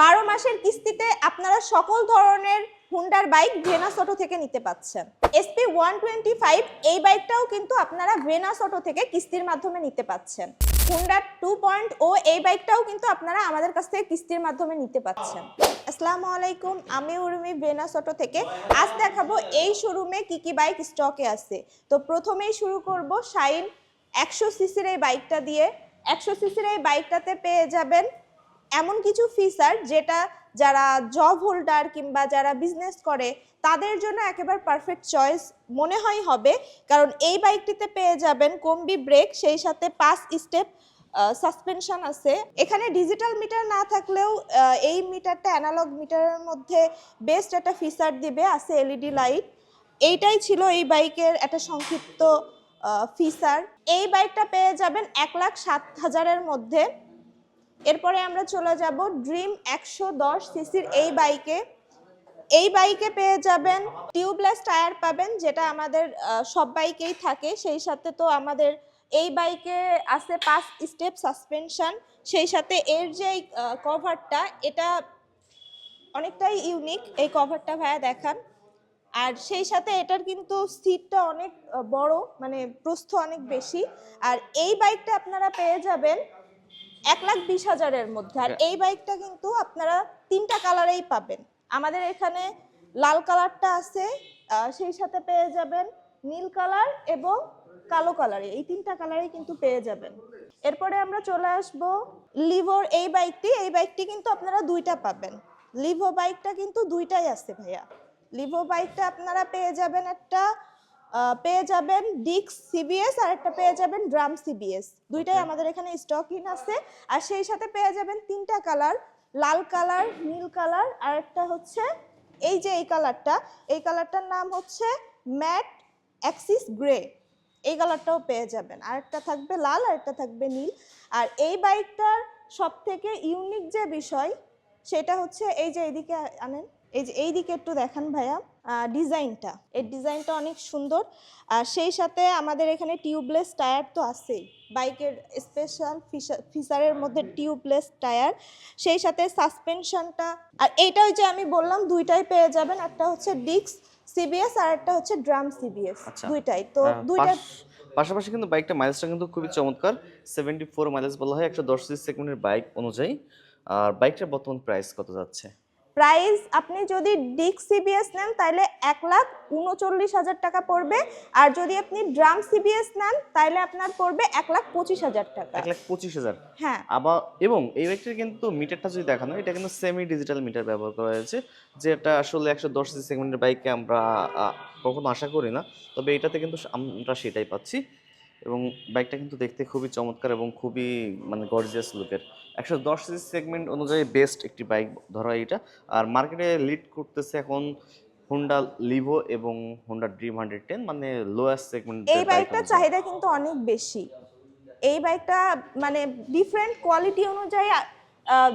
বারো মাসের কিস্তিতে আপনারা সকল ধরনের হুন্ডার বাইক ভেনাস অটো থেকে নিতে পাচ্ছেন। এসপি ওয়ান টোয়েন্টি ফাইভ এই বাইকটাও কিন্তু আপনারা ভেনাস অটো থেকে কিস্তির মাধ্যমে নিতে পাচ্ছেন। হুন্ডার টু পয়েন্ট ও এই বাইকটাও কিন্তু আপনারা আমাদের কাছ থেকে কিস্তির মাধ্যমে নিতে পাচ্ছেন। আসসালামু আলাইকুম, আমি উর্মি ভেনাস অটো থেকে। আজ দেখাবো এই শোরুমে কি কি বাইক স্টকে আছে। তো প্রথমেই শুরু করব শাইন একশো সিসির এই বাইকটা দিয়ে। একশো সিসির এই বাইকটাতে পেয়ে যাবেন এমন কিছু ফিচার যেটা যারা জব হোল্ডার কিংবা যারা বিজনেস করে, তাদের জন্য একেবারে পারফেক্ট চয়েস মনে হয় হবে। কারণ এই বাইকটিতে পেয়ে যাবেন কম্বি ব্রেক সেই সাথে পাঁচ স্টেপ সাসপেনশন আছে। এখানে ডিজিটাল মিটার না থাকলেও এই মিটারটা অ্যানালগ মিটারের মধ্যে বেস্ট একটা ফিচার দিবে, আছে এলইডি লাইট এইটাই ছিল এই বাইকের একটা সংক্ষিপ্ত ফিচার এই বাইকটা পেয়ে যাবেন এক লাখ সাত হাজারের মধ্যে। এরপরে আমরা চলে যাব ড্রিম একশো দশ সিসির এই বাইকে। এই বাইকে পেয়ে যাবেন টিউবলেস টায়ার পাবেন, যেটা আমাদের সব বাইকেই থাকে। সেই সাথে তো আমাদের এই বাইকে আছে পাঁচ স্টেপ সাসপেনশন সেই সাথে এর যে কভারটা এটা অনেকটাই ইউনিক এই কভারটা ভাইয়া দেখান। আর সেই সাথে এটার কিন্তু সিটটা অনেক বড় মানে প্রস্থ অনেক বেশি। আর এই বাইকটা আপনারা পেয়ে যাবেন এক লাখ বিশ হাজারের মধ্যে। আর এই বাইকটা কিন্তু আপনারা তিনটা কালারেই পাবেন। আমাদের এখানে লাল কালারটা আছে সেই সাথে পেয়ে যাবেন নীল কালার এবং কালো কালারে। এই তিনটা কালারই কিন্তু পেয়ে যাবেন। এরপরে আমরা চলে আসব লিভোর এই বাইকটি। এই বাইকটি কিন্তু আপনারা দুইটা পাবেন। লিভো বাইকটা কিন্তু দুইটাই আছে ভাইয়া। লিভো বাইকটা আপনারা পেয়ে যাবেন একটা পেয়ে যাবেন ডিক্স সিবিএস আর একটা পেয়ে যাবেন ড্রাম সিবিএস দুইটাই আমাদের এখানে স্টক ইন আছে। আর সেই সাথে পেয়ে যাবেন তিনটা কালার লাল কালার নীল কালার আর একটা হচ্ছে এই যে এই কালারটা এই কালারটার নাম হচ্ছে ম্যাট অ্যাক্সিস গ্রে এই কালারটাও পেয়ে যাবেন। আর একটা থাকবে লাল আর একটা থাকবে নীল। আর এই বাইকটার সব থেকে ইউনিক যে বিষয় সেটা হচ্ছে এই যে এইদিকে আনেন। এই যে এই দিকে একটু দেখান ভাইয়া ডিজাইনটা। এর ডিজাইনটা অনেক সুন্দর। আর সেই সাথে আমাদের এখানে টিউবলেস টায়ার তো আছেই। বাইকের স্পেশাল ফিচারের মধ্যে টিউবলেস টায়ার। সেই সাথে সাসপেনশনটা আর এইটাই যে আমি বললাম দুইটাই পেয়ে যাবেন। একটা হচ্ছে ডিক্স সিবিএস আর একটা হচ্ছে ড্রাম সিবিএস আচ্ছা। দুইটাই। তো দুইটা পাশাপাশি কিন্তু বাইকটা মাইলেজটা কিন্তু খুবই চমৎকার। সেভেন্টি ফোর মাইলেজ বলা হয় একশো দশ সেগমেন্টের বাইক অনুযায়ী। আর বাইকটার বর্তমান প্রাইস কত যাচ্ছে? প্রাইস আপনি যদি ডিক্স সিবিএস নেন তাহলে এক লাখ উনচল্লিশ হাজার টাকা পড়বে। আর যদি আপনি ড্রাম সিবিএস নেন তাহলে আপনার পড়বে এক লাখ পঁচিশ হাজার টাকা। এক লাখ পঁচিশ হাজার। হ্যাঁ। আবার এবং এই বাইকটির কিন্তু মিটারটা যদি দেখানো এটা কিন্তু সেমি ডিজিটাল মিটার ব্যবহার করা হয়েছে যেটা আসলে একশো দশ সিসি সেগমেন্টের বাইকে আমরা কখনো আশা করি না। তবে এটাতে কিন্তু আমরা সেটাই পাচ্ছি। এবং বাইকটা কিন্তু দেখতে খুবই চমৎকার এবং খুবই মানে গর্জিয়াস লুকের একশো দশ সিসি সেগমেন্ট অনুযায়ী বেস্ট একটি বাইক ধরা হয় এটা আর মার্কেটে লিড করতেছে এখন হোন্ডা লিভো এবং হোন্ডা ড্রিম হান্ড্রেড টেন মানে লোয়ার সেগমেন্ট এই বাইকটার চাহিদা কিন্তু অনেক বেশি। এই বাইকটা মানে ডিফারেন্ট কোয়ালিটি অনুযায়ী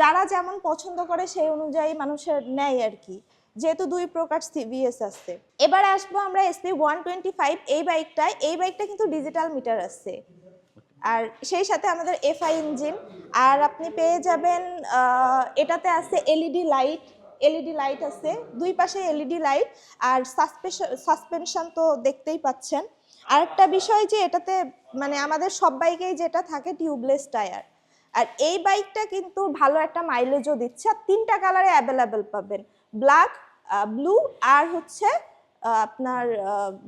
যারা যেমন পছন্দ করে সেই অনুযায়ী মানুষের নেয় আর কি। যেহেতু দুই প্রকার সিবিএস আছে এবার আসব আমরা এসপি ওয়ান টোয়েন্টি ফাইভ এই বাইকটায়। এই বাইকটা কিন্তু ডিজিটাল মিটার আছে আর সেই সাথে আমাদের এফআই ইঞ্জিন আর আপনি পেয়ে যাবেন এটাতে আছে এলইডি লাইট এলইডি লাইট আছে। দুই পাশে এলইডি লাইট আর সাসপেনশন সাসপেনশন তো দেখতেই পাচ্ছেন। আরেকটা বিষয় যে এটাতে মানে আমাদের সব বাইকেই যেটা থাকে টিউবলেস টায়ার আর এই বাইকটা কিন্তু ভালো একটা মাইলেজও দিচ্ছে। আর তিনটা কালারে অ্যাভেলেবেল পাবেন। ব্ল্যাক ব্লু আর হচ্ছে আপনার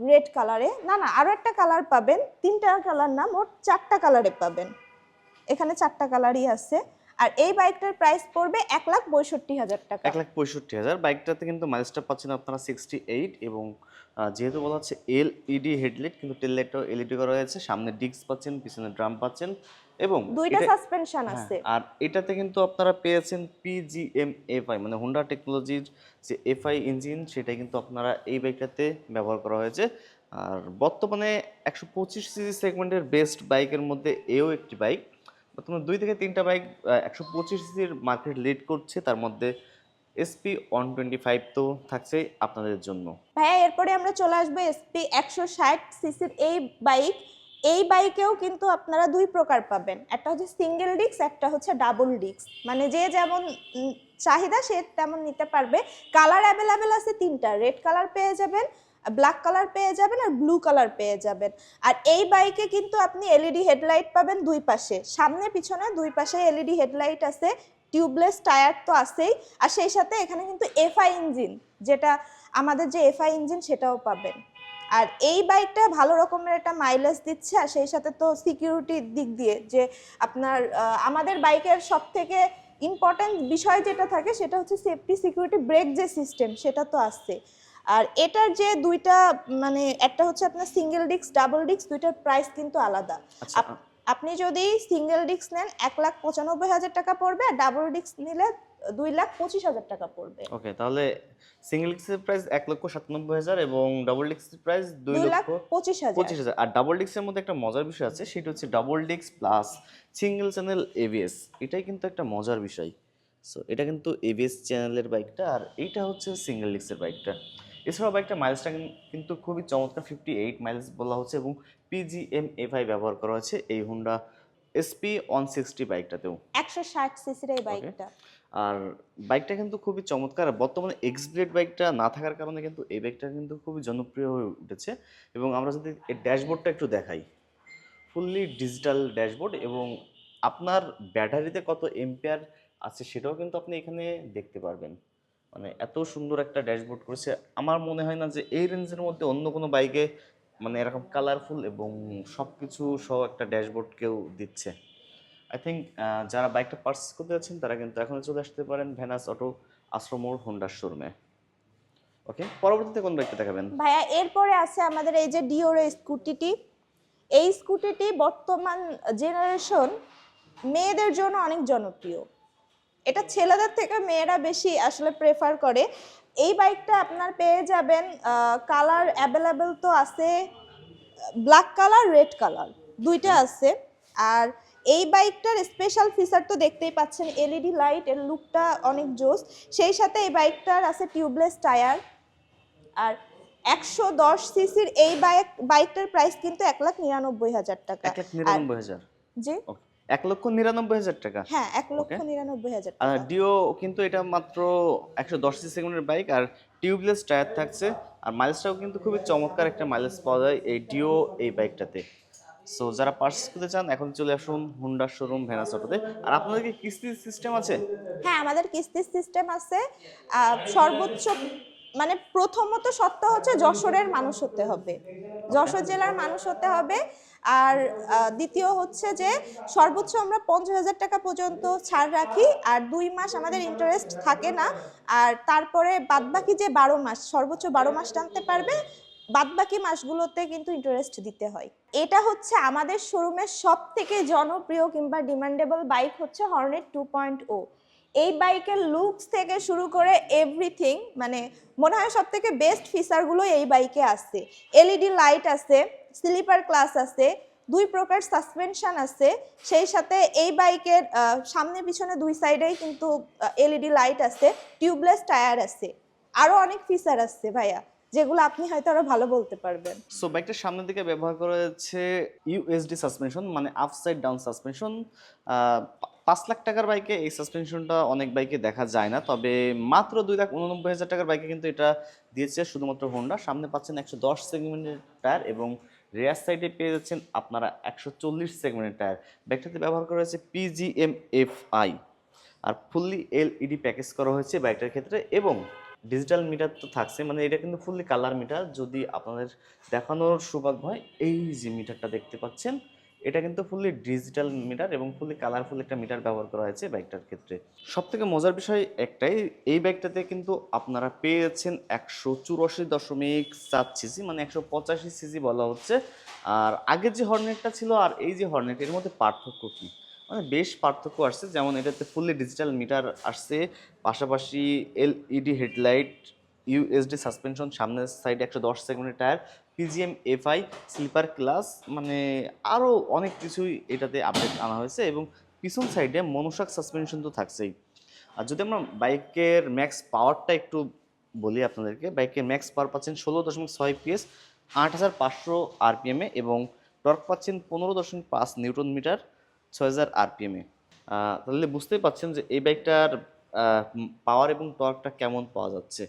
রেড কালারে না না আরও একটা কালার পাবেন। তিনটা কালার না, মোট চারটা কালারে পাবেন। এখানে চারটা কালারই আছে। আর এই বাইকটার প্রাইস পড়বে এক লাখ পঁয়ষট্টি হাজার টাকা। এক লাখ পঁয়ষট্টি হাজার। বাইকটাতে কিন্তু মাইলেজটা পাচ্ছেন আপনারা সিক্সটি এইট এবং যেহেতু বলা হচ্ছে এল ইডি হেডলাইট কিন্তু টেল লাইটটাও এলইডি করা হয়েছে। সামনে ডিস্ক পাচ্ছেন পিছনে ড্রাম পাচ্ছেন এবং দুইটা সাসপেনশন হ্যাঁ, আছে। আর এটাতে কিন্তু আপনারা পেয়েছেন পিজিএম এফআই মানে হোন্ডা টেকনোলজির যে এফআই ইঞ্জিন সেটা কিন্তু আপনারা এই বাইকটাতে ব্যবহার করা হয়েছে। আর বর্তমানে একশো পঁচিশ সিসি সেগমেন্টের বেস্ট বাইকের মধ্যে এও একটি বাইক বর্তমানে দুই থেকে তিনটা বাইক একশো পঁচিশ সিসির মার্কেট লিড করছে। তার মধ্যে এসপি ওয়ান টোয়েন্টি ফাইভ তো থাকছে আপনাদের জন্য। ভাইয়া, এরপরে আমরা চলে আসব এসপি একশো ষাট সিসির এই বাইক। এই বাইকেও কিন্তু আপনারা দুই প্রকার পাবেন। একটা হচ্ছে সিঙ্গেল ডিস্ক একটা হচ্ছে ডাবল ডিস্ক মানে যে যেমন চাহিদা সে তেমন নিতে পারবে। কালার অ্যাভেলেবেল আছে তিনটা। রেড কালার পেয়ে যাবেন। ব্ল্যাক কালার পেয়ে যাবেন আর ব্লু কালার পেয়ে যাবেন। আর এই বাইকে কিন্তু আপনি এলইডি হেডলাইট পাবেন দুই পাশে। সামনে পিছনে দুই পাশে এলইডি হেডলাইট আছে টিউবলেস টায়ার তো আছেই। আর সেই সাথে এখানে কিন্তু এফআই ইঞ্জিন যেটা আমাদের যে এফআই ইঞ্জিন সেটাও পাবেন। আর এই বাইকটা ভালো রকমের একটা মাইলেজ দিচ্ছে, আর সেই সাথে তো সিকিউরিটির দিক দিয়ে যে আপনার আমাদের বাইকের সব থেকে ইম্পর্ট্যান্ট বিষয় যেটা থাকে, সেটা হচ্ছে সেফটি সিকিউরিটি ব্রেক যে সিস্টেম সেটা তো আসছে আর এটার যে দুইটা মানে একটা হচ্ছে আপনার সিঙ্গেল ডিস্ক ডাবল ডিস্ক দুইটার প্রাইস কিন্তু আলাদা। আচ্ছা। আপনি যদি সিঙ্গেল ডিস্ক নেন এক লাখ পঁচানব্বই হাজার টাকা পড়বে আর ডাবল ডিস্ক নিলে দুই লাখ পঁচিশ হাজার টাকা পড়বে। ওকে তাহলে সিঙ্গেল ডিস্কের প্রাইস এক লক্ষ সাতানব্বই হাজার এবং ডাবল ডিস্কের প্রাইস দুই লক্ষ পঁচিশ হাজার। পঁচিশ হাজার। আর ডাবল ডিস্কের মধ্যে একটা মজার বিষয় আছে সেটা হচ্ছে double disc plus single channel ABS এটাই কিন্তু একটা মজার বিষয়। সো এটা কিন্তু এবিএস চ্যানেলের বাইকটা আর এইটা হচ্ছে সিঙ্গেল ডিস্কের বাইকটা এছাড়াও বাইকটা মাইলেজটা কিন্তু খুবই চমৎকার ফিফটি এইট মাইলেজ বলা হচ্ছে এবং পিজিএম এফআই ব্যবহার করা হয়েছে এই হুন্ডা এসপি ওয়ান সিক্সটি বাইকটাতেও একশো ষাট সিসির এই বাইকটা আর বাইকটা কিন্তু খুবই চমৎকার। বর্তমানে এক্স ব্লেড বাইকটা না থাকার কারণে কিন্তু এই বাইকটা কিন্তু খুবই জনপ্রিয় হয়ে উঠেছে এবং আমরা যদি এই ড্যাশবোর্ডটা একটু দেখাই। ফুললি ডিজিটাল ড্যাশবোর্ড এবং আপনার ব্যাটারিতে কত এম্পিয়ার আছে সেটাও কিন্তু আপনি এখানে দেখতে পারবেন। মানে এত সুন্দর একটা ড্যাশবোর্ড করেছে। আমার মনে হয় না যে এই রেঞ্জের মধ্যে অন্য কোনো বাইকে মানে এরকম কালারফুল এবং সব কিছু সহ একটা ড্যাশবোর্ড কেউ দিচ্ছে। আই থিঙ্ক যারা বাইকটা পার্চেস করতে যাচ্ছেন, তারা কিন্তু এখন চলে আসতে পারেন ভ্যানাস অটো আশ্রমোর হোন্ডার শোরুমে ওকে পরবর্তীতে কোন বাইকটা দেখাবেন? ভাইয়া, এরপরে আছে আমাদের এই যে ডিওর স্কুটিটি। এই স্কুটিটি বর্তমান জেনারেশন মেয়েদের জন্য অনেক জনপ্রিয়। এটা ছেলেদের থেকে মেয়েরা বেশি আসলে প্রেফার করে। এই বাইকটা আপনার পেয়ে যাবেন কালার অ্যাভেলেবেল তো আছে ব্ল্যাক কালার রেড কালার দুইটা আছে। আর এই বাইকটার স্পেশাল ফিচার তো দেখতেই পাচ্ছেন এলইডি লাইটের লুকটা অনেক জোস। সেই সাথে এই বাইকটার আছে টিউবলেস টায়ার আর একশো দশ সিসির এই বাইক বাইকটার প্রাইস কিন্তু এক লাখ নিরানব্বই হাজার টাকা। জি? এক লক্ষ নিরানব্বই হাজার টাকা। হ্যাঁ এক লক্ষ নিরানব্বই হাজার আর ডিও কিন্তু এটা মাত্র একশো দশ সেকেন্ডের বাইক আর টিউবলেস টায়ার থাকছে আর মাইলেজটাও কিন্তু খুবই চমৎকার একটা মাইলেজ পাওয়া যায় এই ডিও এই বাইকটাতে। সো যারা পার্স করতে চান এখন চলে আসুন হুন্ডার শোরুম ভেনাস অটোতে আর আপনাদের কি কিস্তি সিস্টেম আছে? হ্যাঁ আমাদের কিস্তির সিস্টেম আছে। সর্বোচ্চ মানে প্রথমত সত্য হচ্ছে যশোরের মানুষ হতে হবে। যশোর জেলার মানুষ হতে হবে। আর দ্বিতীয় হচ্ছে যে সর্বোচ্চ আমরা পঞ্চাশ হাজার টাকা পর্যন্ত ছাড় রাখি আর দুই মাস আমাদের ইন্টারেস্ট থাকে না। আর তারপরে বাদবাকি যে বারো মাস, সর্বোচ্চ বারো মাস টানতে পারবে, বাদবাকি মাসগুলোতে কিন্তু ইন্টারেস্ট দিতে হয়। এটা হচ্ছে আমাদের শোরুমের সব থেকে জনপ্রিয় কিংবা ডিমান্ডেবল বাইক হচ্ছে হর্নেট টু পয়েন্ট ও এই বাইকের লুকস থেকে শুরু করে এভরিথিং মানে মনে হয় সব থেকে বেস্ট ফিচারগুলো এই বাইকে আছে এলইডি লাইট আছে স্লিপার ক্লাস আছে, দুই প্রকার সাসপেনশন আছে, সেই সাথে এই বাইকের সামনে পিছনে দুই সাইডেই কিন্তু এলইডি লাইট আছে টিউবলেস টায়ার আছে। আরও অনেক ফিচার আছে ভাইয়া, যেগুলো আপনি হয়তো আরও ভালো বলতে পারবেন। সো বাইকটার সামনের দিকে ব্যবহার করা হচ্ছে ইউএসডি সাসপেনশন মানে আপসাইড ডাউন সাসপেনশন পাঁচ লাখ টাকার বাইকে এই সাসপেনশনটা অনেক বাইকে দেখা যায় না। তবে মাত্র দুই লাখ উননব্বই হাজার টাকার বাইকে কিন্তু এটা দিয়েছে শুধুমাত্র হোন্ডা সামনে পাচ্ছেন একশো দশ সেগমেন্টের টায়ার এবং রেয়ার সাইডে পেয়ে যাচ্ছেন আপনারা একশো চল্লিশ সেগমেন্টের টায়ার বাইকটাতে ব্যবহার করা হয়েছে পিজিএম এফ আই আর ফুললি এলইডি প্যাকেজ করা হয়েছে বাইকটার ক্ষেত্রে এবং ডিজিটাল মিটার তো থাকছে মানে এটা কিন্তু ফুললি কালার মিটার যদি আপনাদের দেখানোর সৌভাগ্য হয়, এই যে মিটারটা দেখতে পাচ্ছেন এটা কিন্তু ফুললি ডিজিটাল মিটার এবং ফুললি কালারফুল একটা মিটার ব্যবহার করা হয়েছে বাইকটার ক্ষেত্রে। সব থেকে মজার বিষয় একটাই, এই বাইকটাতে কিন্তু আপনারা পেয়েছেন একশো চুরাশি দশমিক সাত সিসি মানে একশো পঁচাশি সিসি বলা হচ্ছে। আর আগের যে হর্নেটটা ছিল আর এই যে হর্নেট এর মধ্যে পার্থক্য কী? মানে বেশ পার্থক্য আসছে, যেমন এটাতে ফুললি ডিজিটাল মিটার আসছে, পাশাপাশি এলইডি হেডলাইট ইউএসডি সাসপেনশন, সামনের সাইডে একশো দশ সেকেন্ডের tyre PGM FI slipper class মানে আরও অনেক কিছুই এটাতে আপডেট আনা হয়েছে এবং পিছন সাইডে মনোশাক সাসপেনশন তো থাকছেই। আর যদি আমরা বাইকের ম্যাক্স পাওয়ারটা একটু বলি আপনাদেরকে, বাইকের ম্যাক্স পাওয়ার পাচ্ছেন ষোলো দশমিক ছয় পিএস আট হাজার পাঁচশো আরপিএমে এবং টর্ক পাচ্ছেন পনেরো দশমিক পাঁচ নিউটন মিটার, ছয় হাজার আরপিএমে তাহলে বুঝতেই পাচ্ছেন যে এই বাইকটার পাওয়ার এবং টর্কটা কেমন পাওয়া যাচ্ছে।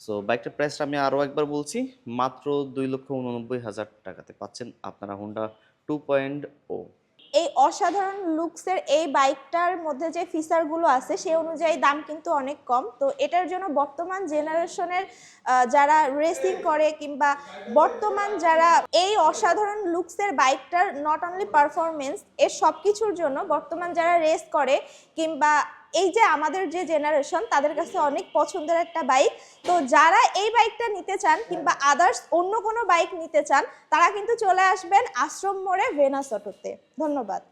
সো বাইকটার প্রাইসটা আমি আরও একবার বলছি, মাত্র দুই লক্ষ উননব্বই হাজার টাকাতে পাচ্ছেন আপনারা হোন্ডা টু পয়েন্ট ও এই অসাধারণ লুকসের এই বাইকটার মধ্যে যে ফিচারগুলো আছে সেই অনুযায়ী দাম কিন্তু অনেক কম। তো এটার জন্য বর্তমান জেনারেশনের যারা রেসিং করে কিংবা বর্তমান যারা এই অসাধারণ লুকসের বাইকটার নট অনলি পারফরমেন্স এর সব কিছুর জন্য বর্তমান যারা রেস করে কিংবা এই যে আমাদের যে জেনারেশন তাদের কাছে অনেক পছন্দের একটা বাইক তো যারা এই বাইকটা নিতে চান কিংবা আদার্স অন্য কোনো বাইক নিতে চান, তারা কিন্তু চলে আসবেন আশ্রম মোড়ে ভেনাস অটোতে ধন্যবাদ।